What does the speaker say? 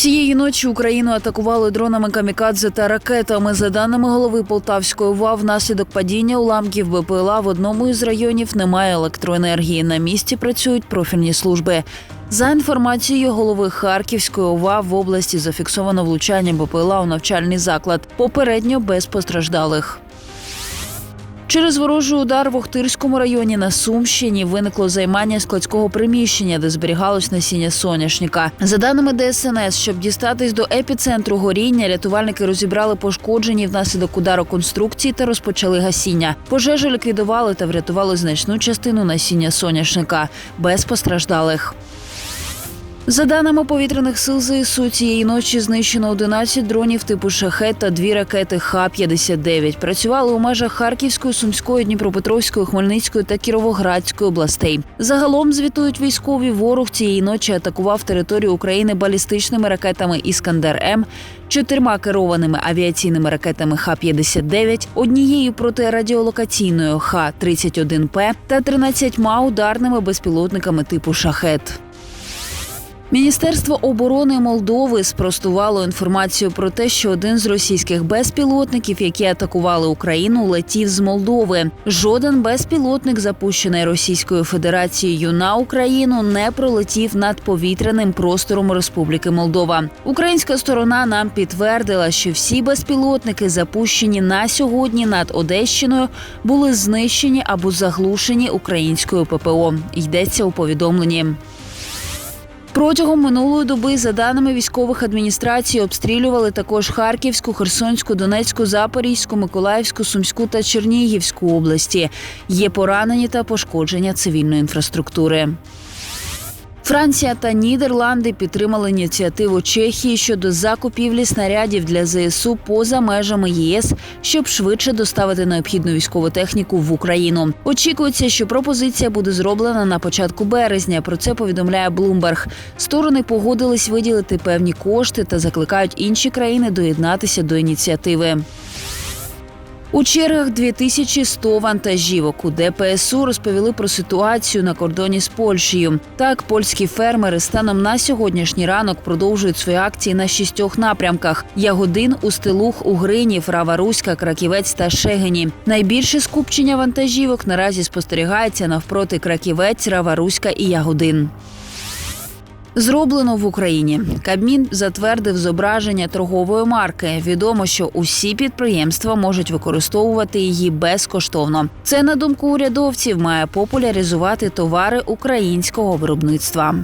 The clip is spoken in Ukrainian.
Цієї ночі Україну атакували дронами камікадзе та ракетами. За даними голови Полтавської ОВА, внаслідок падіння уламків БПЛА в одному із районів немає електроенергії. На місці працюють профільні служби. За інформацією голови Харківської ОВА в області зафіксовано влучання БПЛА у навчальний заклад. Попередньо без постраждалих. Через ворожий удар в Охтирському районі на Сумщині виникло займання складського приміщення, де зберігалось насіння соняшника. За даними ДСНС, щоб дістатись до епіцентру горіння, рятувальники розібрали пошкоджені внаслідок удару конструкції та розпочали гасіння. Пожежу ліквідували та врятували значну частину насіння соняшника без постраждалих. За даними повітряних сил ЗСУ, цієї ночі знищено 11 дронів типу шахет та дві ракети Х-59. Працювали у межах Харківської, Сумської, Дніпропетровської, Хмельницької та Кіровоградської областей. Загалом звітують військові. Ворог цієї ночі атакував територію України балістичними ракетами Іскандер М, чотирма керованими авіаційними ракетами Х-59, однією протирадіолокаційною Х-31П та 13 ударними безпілотниками типу шахет. Міністерство оборони Молдови спростувало інформацію про те, що один з російських безпілотників, які атакували Україну, летів з Молдови. Жоден безпілотник, запущений Російською Федерацією на Україну, не пролетів над повітряним простором Республіки Молдова. Українська сторона нам підтвердила, що всі безпілотники, запущені на сьогодні над Одещиною, були знищені або заглушені українською ППО. Йдеться у повідомленні. Протягом минулої доби, за даними військових адміністрацій, обстрілювали також Харківську, Херсонську, Донецьку, Запорізьку, Миколаївську, Сумську та Чернігівську області. Є поранені та пошкодження цивільної інфраструктури. Франція та Нідерланди підтримали ініціативу Чехії щодо закупівлі снарядів для ЗСУ поза межами ЄС, щоб швидше доставити необхідну військову техніку в Україну. Очікується, що пропозиція буде зроблена на початку березня. Про це повідомляє Bloomberg. Сторони погодились виділити певні кошти та закликають інші країни доєднатися до ініціативи. У чергах 2100 вантажівок у ДПСУ розповіли про ситуацію на кордоні з Польщею. Так, польські фермери станом на сьогоднішній ранок продовжують свої акції на шістьох напрямках: Ягодин, Устилух, Угринів, Рава Руська, Краківець та Шегині. Найбільше скупчення вантажівок наразі спостерігається навпроти Краківець, Рава Руська і Ягодин. Зроблено в Україні. Кабмін затвердив зображення торгової марки. Відомо, що усі підприємства можуть використовувати її безкоштовно. Це на думку урядовців має популяризувати товари українського виробництва.